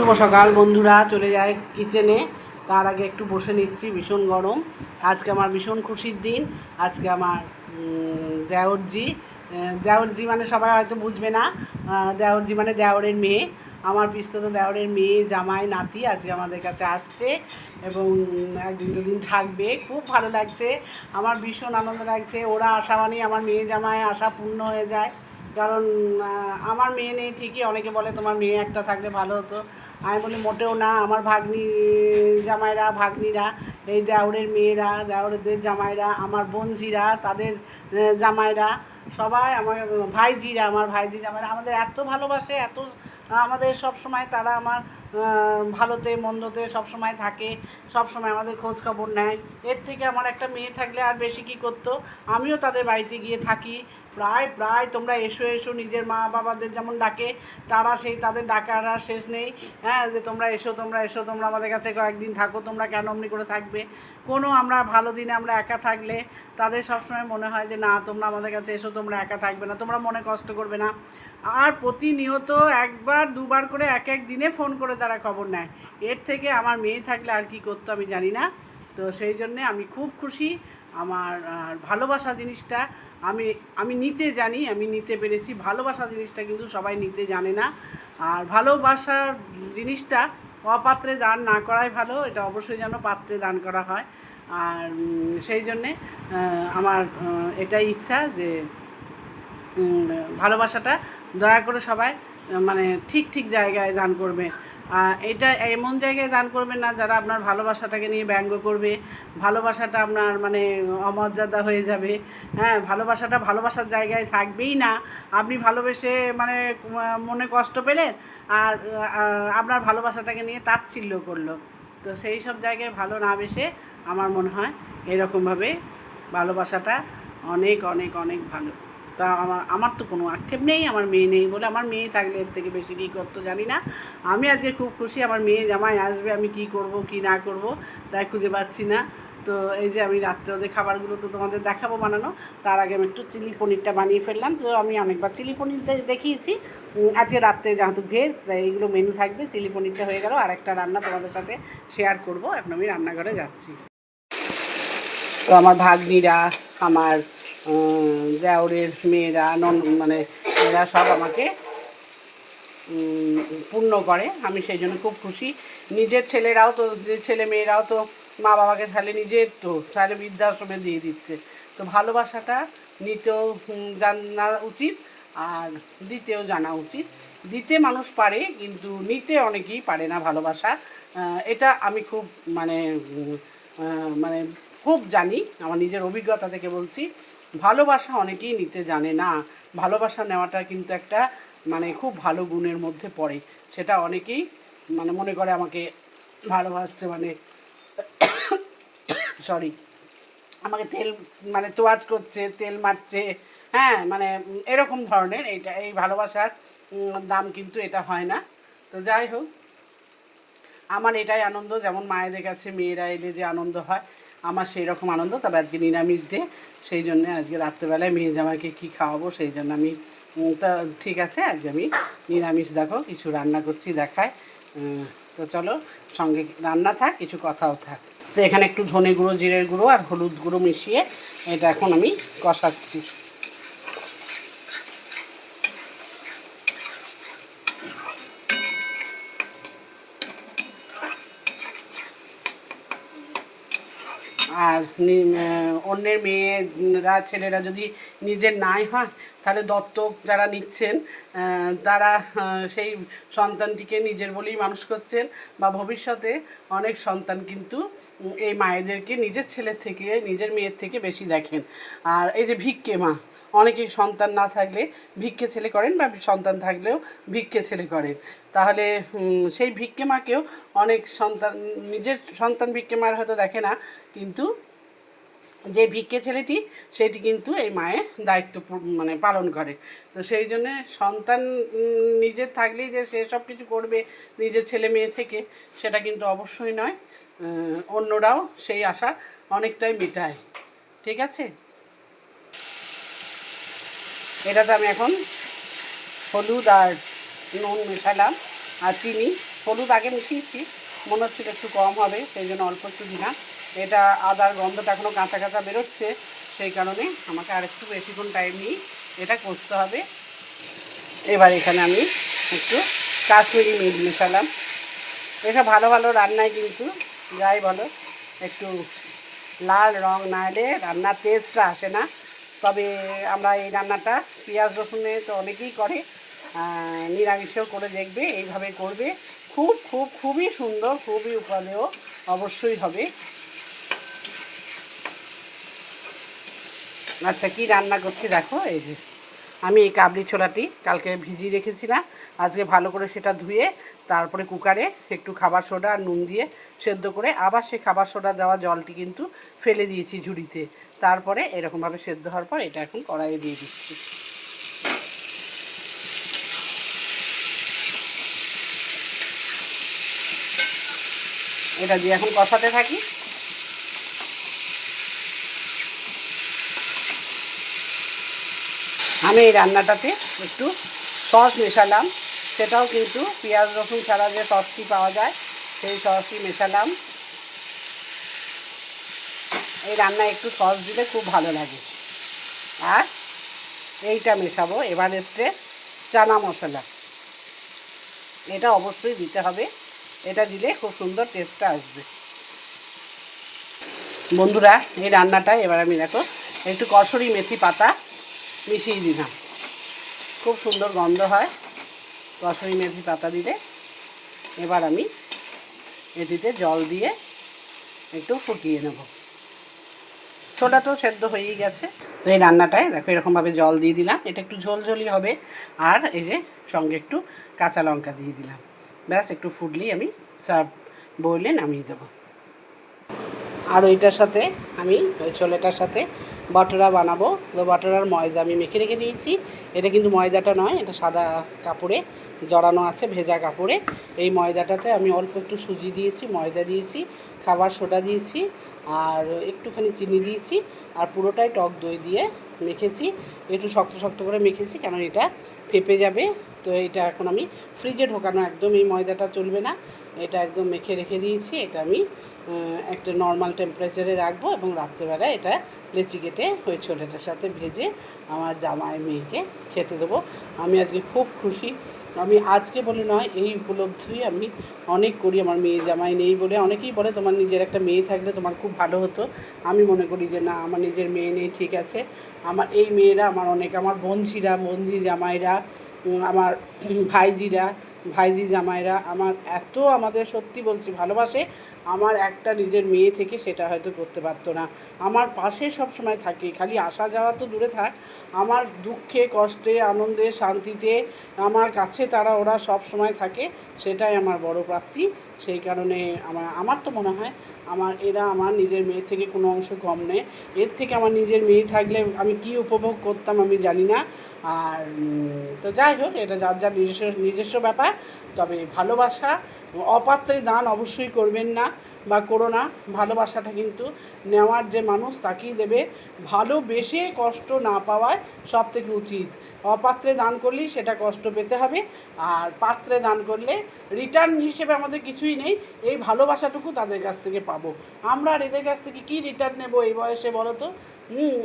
শুভ সকাল বন্ধুরা, চলে যায় কিচেনে তার আগে একটু বসে নিচ্ছি, ভীষণ গরম। আজকে আমার ভীষণ খুশির দিন। আজকে আমার দেওরজি। দেওরজি মানে সবাই হয়তো বুঝবে না। দেওরজি মানে দেওরের মেয়ে। আমার পিস্তত দেওরের মেয়ে, জামাই, নাতি আজকে আমাদের কাছে আসছে এবং একদিন দুদিন থাকবে। খুব ভালো লাগছে। আমার ভীষণ আনন্দ লাগছে। ওরা আসা মানে আমার মেয়ে জামাই আশা পূর্ণ হয়ে যায়। কারণ আমার মেয়ে নেই ঠিকই, অনেকে বলে তোমার মেয়ে একটা থাকলে ভালো হতো। আমি বলি, মোটেও না, আমার ভাগ্নি জামাইরা, ভাগ্নিরা, এই দেওরের মেয়েরা, দেওরেদের জামাইরা, আমার বোনঝিরা তাদের জামাইরা, সবাই আমার ভাইজিরা, আমার ভাইজি জামাইরা, আমাদের এত ভালোবাসে, এত, আমাদের সব সময় তারা আমার ভালোতে, মন্দতে সব সময় থাকে, সব সময় আমাদের খোঁজ খবর নেয়। এর থেকে আমার একটা মেয়ে থাকলে আর বেশি কি করতো? আমিও তাদের বাড়িতে গিয়ে থাকি প্রায় প্রায় তোমরা এসো এসো, নিজের মা বাবাদের যেমন ডাকে, তারা সেই, তাদের ডাকার আর শেষ নেই। হ্যাঁ যে তোমরা এসো তোমরা এসো, তোমরা আমাদের কাছে কয়েকদিন থাকো, তোমরা কেন অমনি করে থাকবে? কোনো আমরা ভালো দিনে আমরা একা থাকলে তাদের সবসময় মনে হয় যে, না, তোমরা আমাদের কাছে এসো, তোমরা একা থাকবে না, তোমরা মনে কষ্ট করবে না। আর প্রতিনিয়ত একবার, দুবার করে এক এক দিনে ফোন করে তারা খবর নেয়। এর থেকে আমার মেয়ে থাকলে আর কি করতো আমি জানি না। তো সেই জন্যে আমি খুব খুশি। আমার ভালোবাসা জিনিসটা আমি আমি নিতে জানি, আমি নিতে পেরেছি। ভালোবাসা জিনিসটা কিন্তু সবাই নিতে জানে না। আর ভালোবাসার জিনিসটা অপাত্রে দান না করাই ভালো, এটা অবশ্যই যেন পাত্রে দান করা হয়। আর সেই জন্যে আমার এটাই ইচ্ছা যে ভালোবাসাটা দয়া করে সবাই মানে ঠিক ঠিক জায়গায় দান করবে। এটা এমন জায়গায় দান করবেন না, যারা আপনার ভালোবাসাটাকে নিয়ে ব্যঙ্গ করবে, ভালোবাসাটা আপনার মানে অমর্যাদা হয়ে যাবে। হ্যাঁ ভালোবাসাটা ভালোবাসার জায়গায় থাকবেই না। আপনি ভালোবেসে মানে মনে কষ্ট পেলেন আর আপনার ভালোবাসাটাকে নিয়ে তাচ্ছিল্য করল। তো সেই সব জায়গায় ভালো না বেসে আমার মনে হয় এরকমভাবে ভালোবাসাটা অনেক অনেক অনেক ভালো। তা আমার আমার তো কোনো আক্ষেপ নেই, আমার মেয়ে নেই বলে আমার মেয়ে থাকলে এর থেকে বেশি কী করতো জানি না। আমি আজকে খুব খুশি, আমার মেয়ে জামাই আসবে, আমি কি করব, কি না করব, তাই খুঁজে পাচ্ছি না। তো এই যে আমি রাত্রে ওদের খাবারগুলো তো তোমাদের দেখাবো বানানো, তার আগে আমি একটু চিলি পনিরটা বানিয়ে ফেললাম। তো আমি অনেকবার চিলি পনির দেখিয়েছি। আজকে রাত্রে যেহেতু ভেজ এইগুলো মেনু থাকবে, চিলি পনিরটা হয়ে গেল। আর একটা রান্না তোমাদের সাথে শেয়ার করব, এখন আমি রান্নাঘরে যাচ্ছি। তো আমার ভাগ্নিরা, আমার দেওরের মেয়েরা, নন মানে এরা সব আমাকে পূর্ণ করে। আমি সেই জন্য খুব খুশি। নিজের ছেলেরাও তো যে ছেলে মেয়েরাও তো মা বাবাকে তাহলে নিজের তো, তাহলে বৃদ্ধাশ্রমে দিয়ে দিচ্ছে। তো ভালোবাসাটা নিতেও জানা উচিত আর দিতেও জানা উচিত। দিতে মানুষ পারে, কিন্তু নিতে অনেকেই পারে না ভালোবাসা। এটা আমি খুব মানে মানে খুব জানি। আমার নিজের অভিজ্ঞতা থেকে বলছি। ভালোবাসা অনেকেই নিতে জানে না। ভালোবাসা নেওয়াটা কিন্তু একটা মানে খুব ভালো গুণের মধ্যে পড়ে। সেটা অনেকেই মানে মনে করে আমাকে ভালোবাসছে মানে সরি আমাকে তেল মানে তোয়াজ করছে, তেল মারছে হ্যাঁ মানে এরকম ধরনের এইটা, এই ভালোবাসার দাম কিন্তু এটা হয় না। তো যাই হোক, আমার এটাই আনন্দ, যেমন মায়েদের কাছে মেয়েরা এলে যে আনন্দ হয়। আমার সেই রকম আনন্দ। তবে আজকে নিরামিষ ডে সেই জন্য আজকে রাত্রেবেলায় মেয়ে জামাকে কী খাওয়াবো সেই জন্য আমি তা ঠিক আছে, আজকে আমি নিরামিষ দেখো, কিছু রান্না করছি দেখায়। তো চলো, সঙ্গে রান্না থাক, কিছু কথাও থাক। তো এখানে একটু ধনে গুঁড়ো, জিরের গুঁড়ো আর হলুদ গুঁড়ো মিশিয়ে এটা এখন আমি কষাচ্ছি। আর অন্যের মেয়েরা, ছেলেরা যদি নিজের নাই হয়, তাহলে দত্তক যারা নিচ্ছেন তারা সেই সন্তানটিকে নিজের বলেই মানুষ করছেন বা ভবিষ্যতে অনেক সন্তান কিন্তু এই মায়েদেরকে নিজের ছেলের থেকে, নিজের মেয়ের থেকে বেশি দেখেন। আর এই যে ভিক্ষে মা অনেকে সন্তান না থাকলে ভিক্ষে ছেলে করেন বা সন্তান থাকলেও ভিক্ষে ছেলে করেন। তাহলে সেই ভিক্ষে মাকেও অনেক সন্তান, নিজের সন্তান ভিক্ষে মার হয়তো দেখে না, কিন্তু যে ভিক্ষে ছেলেটি, সেটি কিন্তু এই মায়ের দায়িত্ব মানে পালন করে। তো সেই জন্যে সন্তান নিজের থাকলেই যে সে সব কিছু করবে নিজের ছেলে মেয়ে থেকে, সেটা কিন্তু অবশ্যই নয়। অন্যরাও সেই আশা অনেকটাই মেটায়। ঠিক আছে? এটাতে আমি এখন হলুদ আর নুন মেশালাম আর চিনি। হলুদ আগে মিশিয়েছি, মনে হচ্ছিল একটু কম হবে, সেই জন্য অল্প একটু দিলাম। এটা আদার গন্ধটা এখনও কাঁচা কাঁচা বেরোচ্ছে, সেই কারণে আমাকে আর একটু বেশিক্ষণ টাইম নিয়ে এটা কষতে হবে। এবার এখানে আমি একটু কাশ্মীরি মিট মেশালাম। এসব ভালো ভালো রান্নায় কিন্তু, যাই বলো, একটু লাল রং না এলে রান্নার টেস্টটা আসে না। তবে আমরা এই রান্নাটা পেঁয়াজ রসুনে তো অনেকেই করে নিরামিষেও করে দেখবে, এইভাবে করবে। খুব খুব, খুবই সুন্দর, খুবই উপাদেয় অবশ্যই হবে। আচ্ছা কি রান্না করছি দেখো, এই যে। আমি এই কাবলি ছোলাটি কালকে ভিজিয়ে রেখেছিলাম, আজকে ভালো করে সেটা ধুয়ে, তারপরে কুকারে একটু খাবার সোডা আর নুন দিয়ে সেদ্ধ করে আবার সেই খাবার সোডা দেওয়া জলটি কিন্তু ফেলে দিয়েছি ঝুড়িতে। তারপরে এরকমভাবে সেদ্ধ হওয়ার পর এটা এখন কড়াইয়ে দিয়ে দিচ্ছি। এটা দিয়ে এখন কষাতে থাকি। আমি এই রান্নাটাতে একটু সস মেশালাম। সেটাও কিন্তু পেঁয়াজ, রসুন ছাড়া যে সসটি পাওয়া যায়, সেই সসই মেশালাম। এই রান্নায় একটু সস দিলে খুব ভালো লাগে। আর এইটা মেশাবো এভারেস্টে চানা মশলা। এটা অবশ্যই দিতে হবে। এটা দিলে খুব সুন্দর টেস্টটা আসবে। বন্ধুরা, এই রান্নাটা এবার আমি দেখো, একটু কসুরি মেথি পাতা মিশিয়ে দিলাম। খুব সুন্দর গন্ধ হয় কসুরি মেথি পাতা দিলে। এবার আমি এটিতে জল দিয়ে একটু ফুটিয়ে নেব। ছোটা তো সেদ্ধ হয়েই গেছে। তো এই রান্নাটায় দেখো এরকমভাবে জল দিয়ে দিলাম। এটা একটু ঝোলঝোলি হবে। আর এই যে সঙ্গে একটু কাঁচা লঙ্কা দিয়ে দিলাম। ব্যাস, একটু ফুটলেই আমি সার্ভ বইলে নামিয়ে দেবো। আর ওইটার সাথে আমি ওই ছোলেটার সাথে বাটোরা বানাবো। তো বাটোরার ময়দা আমি মেখে রেখে দিয়েছি। এটা কিন্তু ময়দাটা নয়, এটা সাদা কাপড়ে জড়ানো আছে, ভেজা কাপড়ে। এই ময়দাটাতে আমি অল্প একটু সুজি দিয়েছি, ময়দা দিয়েছি, খাবার সোডা দিয়েছি, আর একটুখানি চিনি দিয়েছি, আর পুরোটাই টক দই দিয়ে মেখেছি। একটু শক্ত শক্ত করে মেখেছি কারণ এটা ফেপে যাবে। তো এটা এখন আমি ফ্রিজে ঢোকানো, একদম এই ময়দাটা চলবে না। এটা একদম মেখে রেখে দিয়েছি, এটা আমি একটা নর্মাল টেম্পারেচারে রাখব এবং রাত্রেবেলা এটা লেচি কেটে ওই ছোলেটার সাথে ভেজে আমার জামাই মেয়েকে খেতে দেবো। আমি আজকে খুব খুশি। আমি আজকে বলে নয়, এই উপলব্ধি আমি অনেক করি। আমার মেয়ে জামাই নেই বলে অনেকেই বলে, তোমার নিজের একটা মেয়ে থাকলে তোমার খুব ভালো হতো। আমি মনে করি যে, না, আমার নিজের মেয়ে নেই, ঠিক আছে। আমার এই মেয়েরা, আমার অনেক, আমার বোনঝিরা, বোনঝি জামাইরা আমার ভাইজিরা ভাইজি জামাইরা আমার এত আমাদের সত্যি বলছি ভালোবাসে, আমার একটা নিজের মেয়ে থেকে সেটা হয়তো করতে পারতো না। আমার পাশে সব সময় থাকে, খালি আসা যাওয়া তো দূরে থাক। আমার দুঃখে, কষ্টে, আনন্দে, শান্তিতে আমার কাছে তারা ওরা সব সময় থাকে, সেটাই আমার বড় প্রাপ্তি। সেই কারণে আমার আমার তো মনে হয় আমার, এরা আমার নিজের মেয়ের থেকে কোনো অংশ কম নেই এর থেকে আমার নিজের মেয়ে থাকলে আমি কি উপভোগ করতাম আমি জানি না। আর তো যাই হোক, এটা যার যার নিজস্ব নিজস্ব ব্যাপার। তবে ভালোবাসা, অপাত্রে দান অবশ্যই করবেন না বা করো না। ভালোবাসাটা কিন্তু নেওয়ার যে মানুষ, তাকেই দেবে। ভালোবেসে কষ্ট না পাওয়ায় সব থেকে উচিত। অপাত্রে দান করলেই সেটা কষ্ট পেতে হবে। আর পাত্রে দান করলে রিটার্ন হিসেবে আমাদের কিছুই নেই। এই ভালোবাসাটুকু তাদের কাছ থেকে পাবো। আমরা আর এদের কাছ থেকে কী রিটার্ন নেব এই বয়সে বলো তো?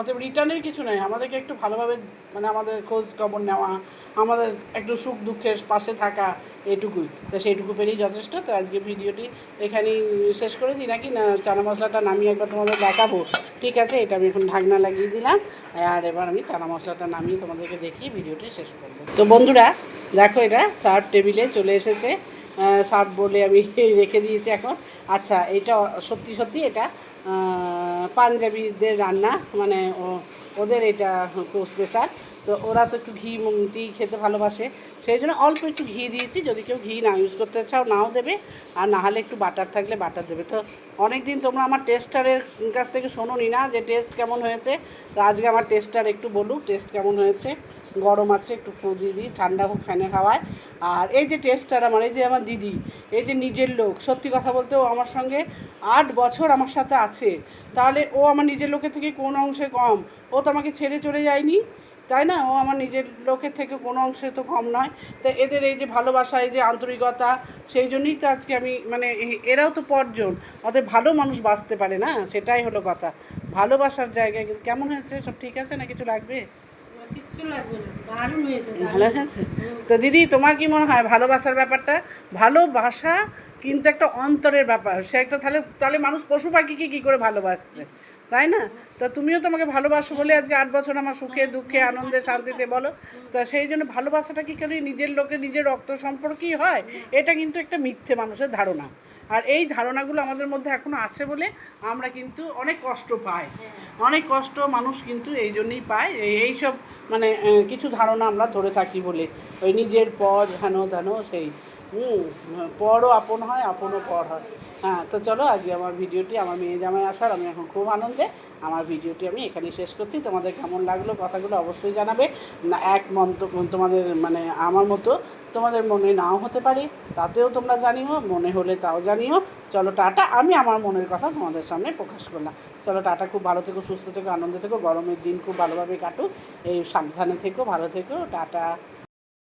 অতএব রিটার্নের কিছু নয় আমাদেরকে একটু ভালোভাবে মানে আমাদের খোঁজ খবর নেওয়া, আমাদের একটু সুখ দুঃখের পাশে থাকা এটুকুই। তো সেইটুকু পেলেই যথেষ্ট। তো আজকে ভিডিওটি এখানেই শেষ করে দিই। নাকি না, চানা মশলাটা নামিয়ে একবার তোমাদের দেখাবো। ঠিক আছে, এটা আমি এখন ঢাকনা লাগিয়ে দিলাম। আর এবার আমি চানা মশলাটা নামিয়ে তোমাদেরকে দেখিয়ে ভিডিওটি শেষ করব তো বন্ধুরা, দেখো এটা সার্ভ টেবিলে চলে এসেছে। সার্ভ বলে আমি রেখে দিয়েছি এখন। আচ্ছা এটা সত্যি সত্যি এটা পাঞ্জাবিদের রান্না মানে ওদের এটা স্পেশাল তো ওরা তো একটু ঘি টি খেতে ভালোবাসে। সেই জন্য অল্প একটু ঘি দিয়েছি, যদি কেউ ঘি না ইউজ করতে চাও, নাও দেবে। আর না হলে একটু বাটার থাকলে বাটার দেবে। তো অনেক দিন তোমরা আমার টেস্টারের কাছ থেকে শোনোনি না যে টেস্ট কেমন হয়েছে? তো আজকে আমার টেস্টার একটু বলুক টেস্ট কেমন হয়েছে? গরম আছে, একটু ফু দিই, ঠান্ডা হোক ফ্যানের হাওয়ায়। আর এই যে টেস্টার আমার, এই যে আমার দিদি, এই যে নিজের লোক, সত্যি কথা বলতে ও আমার সঙ্গে আট বছর আমার সাথে আছে। তাহলে ও আমার নিজের লোকের থেকে কোন অংশে কম? ও তো আমাকে ছেড়ে চলে যায়নি, তাই না? ও আমার নিজের লোকের থেকে কোনো অংশে তো কম নয়। তো এদের এই যে ভালোবাসা, এই যে আন্তরিকতা, সেই জন্যই তো আজকে আমি মানে এরাও তো পরজন। অতএব ভালো মানুষ বাঁচতে পারে না, সেটাই হলো কথা। ভালোবাসার জায়গায় কেমন হয়েছে, সব ঠিক আছে না কিছু লাগবে? ভালো হয়েছে? তো দিদি, তোমার কি মনে হয় ভালোবাসার ব্যাপারটা? ভালোবাসা কিন্তু একটা অন্তরের ব্যাপার। সে একটা তাহলে তাহলে মানুষ পশু পাখিকে কী করে ভালোবাসছে? তাই না? তা তুমিও তো আমাকে ভালোবাসো বলে আজকে আট বছর আমার সুখে, দুঃখে, আনন্দে, শান্তিতে বলো। তো সেই জন্য ভালোবাসাটা কি করে নিজের লোকে নিজের রক্ত সম্পর্কই হয়? এটা কিন্তু একটা মিথ্যে মানুষের ধারণা। আর এই ধারণাগুলো আমাদের মধ্যে এখনও আছে বলে আমরা কিন্তু অনেক কষ্ট পাই। অনেক কষ্ট মানুষ কিন্তু এই জন্যই পায়। এই- সব মানে কিছু ধারণা আমরা ধরে থাকি বলে। ওই নিজের পর হেন ধানো সেই। হুম, পরও আপন হয়, আপনও পর হয়। হ্যাঁ তো চলো আজকে আমার ভিডিওটি আমার মেয়ে জামাই আসার, আমি এখন খুব আনন্দে আমার ভিডিওটি আমি এখানেই শেষ করছি। তোমাদের কেমন লাগল কথাগুলো অবশ্যই জানাবে। না, এক মন্ত তোমাদের মানে আমার মতো তোমাদের মনে নাও হতে পারে, তাতেও তোমরা জানিও, মনে হলে তাও জানিও। চলো টাটা, আমি আমার মনের কথা তোমাদের সামনে প্রকাশ করলাম। চলো টাটা, খুব ভালো থেকো, সুস্থ থেকো, আনন্দ থেকো, গরমের দিন খুব ভালোভাবে কাটুক। এই সাবধানে থেকো, ভালো থেকো, টাটা।